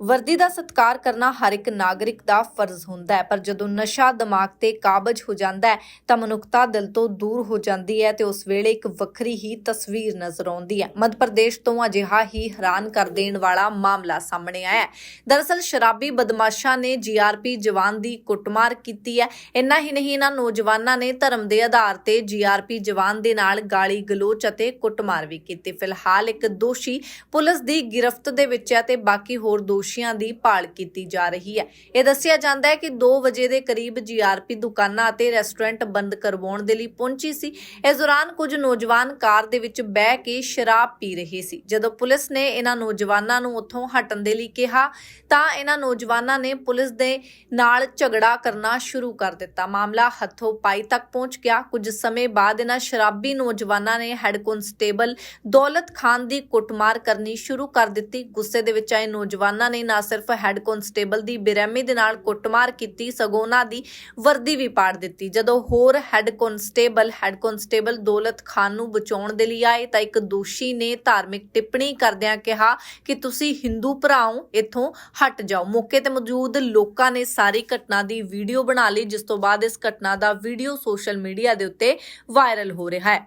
ਵਰਦੀ ਦਾ ਸਤਿਕਾਰ ਕਰਨਾ ਹਰ ਇੱਕ ਨਾਗਰਿਕ ਦਾ ਫਰਜ਼ ਹੁੰਦਾ ਹੈ, ਪਰ ਜਦੋਂ ਨਸ਼ਾ ਦਿਮਾਗ ਤੇ ਕਾਬਜ ਹੋ ਜਾਂਦਾ ਹੈ, ਤਾਂ ਮਨੁੱਖਤਾ ਦਿਲ ਤੋਂ ਦੂਰ ਹੋ ਜਾਂਦੀ ਹੈ ਤੇ ਉਸ ਵੇਲੇ ਇੱਕ ਵੱਖਰੀ ਹੀ ਤਸਵੀਰ ਨਜ਼ਰ ਆਉਂਦੀ ਹੈ। ਮੱਧ ਪ੍ਰਦੇਸ਼ ਤੋਂ ਅਜਿਹਾ ਹੀ ਹੈਰਾਨ ਕਰ ਦੇਣ ਵਾਲਾ ਮਾਮਲਾ ਸਾਹਮਣੇ ਆਇਆ ਹੈ। ਦਰਅਸਲ, ਸ਼ਰਾਬੀ ਬਦਮਾਸ਼ਾਂ ਨੇ ਜੀਆਰਪੀ ਜਵਾਨ ਦੀ ਕੁੱਟਮਾਰ ਕੀਤੀ ਹੈ। ਇੰਨਾ ਹੀ ਨਹੀਂ ਇਹਨਾਂ ਨੌਜਵਾਨਾਂ ਨੇ ਧਰਮ ਦੇ ਆਧਾਰ ਤੇ ਜੀਆਰਪੀ ਜਵਾਨ ਦੇ ਨਾਲ ਗਾਲੀ ਗਲੋਚ ਅਤੇ ਕੁੱਟਮਾਰ ਵੀ ਕੀਤੀ। ਫਿਲਹਾਲ ਇੱਕ ਦੋਸ਼ੀ ਪੁਲਿਸ ਦੀ ਗਿਰਫਤ ਦੇ ਵਿੱਚ ਹੈ ਤੇ ਬਾਕੀ ਹੋਰ ਦੋਸ਼ੀ ਦੋਸ਼ੀਆਂ ਦੀ ਭਾਲ ਕੀਤੀ ਜਾ ਰਹੀ ਹੈ। ਇਹ ਦੱਸਿਆ ਜਾਂਦਾ ਹੈ ਕਿ 2 ਵਜੇ ਦੇ ਕਰੀਬ ਜੀਆਰਪੀ ਦੁਕਾਨਾਂ ਅਤੇ ਰੈਸਟੋਰੈਂਟ ਬੰਦ ਕਰਵਾਉਣ ਦੇ ਲਈ ਪਹੁੰਚੀ ਸੀ। ਇਸ ਦੌਰਾਨ ਕੁਝ ਨੌਜਵਾਨ ਕਾਰ ਦੇ ਵਿੱਚ ਬਹਿ ਕੇ ਸ਼ਰਾਬ ਪੀ ਰਹੇ ਸੀ। ਜਦੋਂ ਪੁਲਿਸ ਨੇ ਇਹਨਾਂ ਨੌਜਵਾਨਾਂ ਨੂੰ ਉੱਥੋਂ ਹਟਣ ਦੇ ਲਈ ਕਿਹਾ, ਤਾਂ ਇਹਨਾਂ ਨੌਜਵਾਨਾਂ ਨੇ ਪੁਲਿਸ ਦੇ ਨਾਲ ਝਗੜਾ ਕਰਨਾ ਸ਼ੁਰੂ ਕਰ ਦਿੱਤਾ। ਮਾਮਲਾ ਹੱਥੋਂ ਪਾਈ ਤੱਕ ਪਹੁੰਚ ਗਿਆ। ਕੁਝ ਸਮੇਂ ਬਾਅਦ ਇਹਨਾਂ ਸ਼ਰਾਬੀ ਨੌਜਵਾਨਾਂ ਨੇ ਹੈੱਡ ਕਨਸਟੇਬਲ ਦੌਲਤ ਖਾਨ ਦੀ ਕੁੱਟਮਾਰ ਕਰਨੀ ਸ਼ੁਰੂ ਕਰ ਦਿੱਤੀ। ਗੁੱਸੇ ਦੇ ਵਿੱਚ ਆਏ ਨੌਜਵਾਨਾਂ ਨੇ ਨੇ ਨਾ ਸਿਰਫ ਹੈੱਡ ਕਨਸਟੇਬਲ ਦੀ ਬੇਰਹਿਮੀ ਦੇ ਨਾਲ ਕੁੱਟਮਾਰ ਕੀਤੀ, ਸਗੋਂ ਉਹਨਾਂ ਦੀ ਵਰਦੀ ਵੀ ਪਾੜ ਦਿੱਤੀ। ਜਦੋਂ ਹੋਰ head constable head constable Daulat Khan ਨੂੰ ਬਚਾਉਣ ਦੇ ਲਈ ਆਏ, ਤਾਂ ਇੱਕ ਦੋਸ਼ੀ ਨੇ ਧਾਰਮਿਕ ਟਿੱਪਣੀ ਕਰਦਿਆਂ ਕਿਹਾ ਕਿ ਤੁਸੀਂ ਹਿੰਦੂ ਭਰਾਓ ਇੱਥੋਂ ਹਟ ਜਾਓ। ਮੌਕੇ ਤੇ ਮੌਜੂਦ ਲੋਕਾਂ ਨੇ ਸਾਰੀ ਘਟਨਾ ਦੀ ਵੀਡੀਓ ਬਣਾ ਲਈ, ਜਿਸ ਤੋਂ ਬਾਅਦ ਇਸ ਘਟਨਾ ਦਾ ਵੀਡੀਓ ਸੋਸ਼ਲ ਮੀਡੀਆ ਦੇ ਉੱਤੇ ਵਾਇਰਲ ਹੋ ਰਿਹਾ ਹੈ।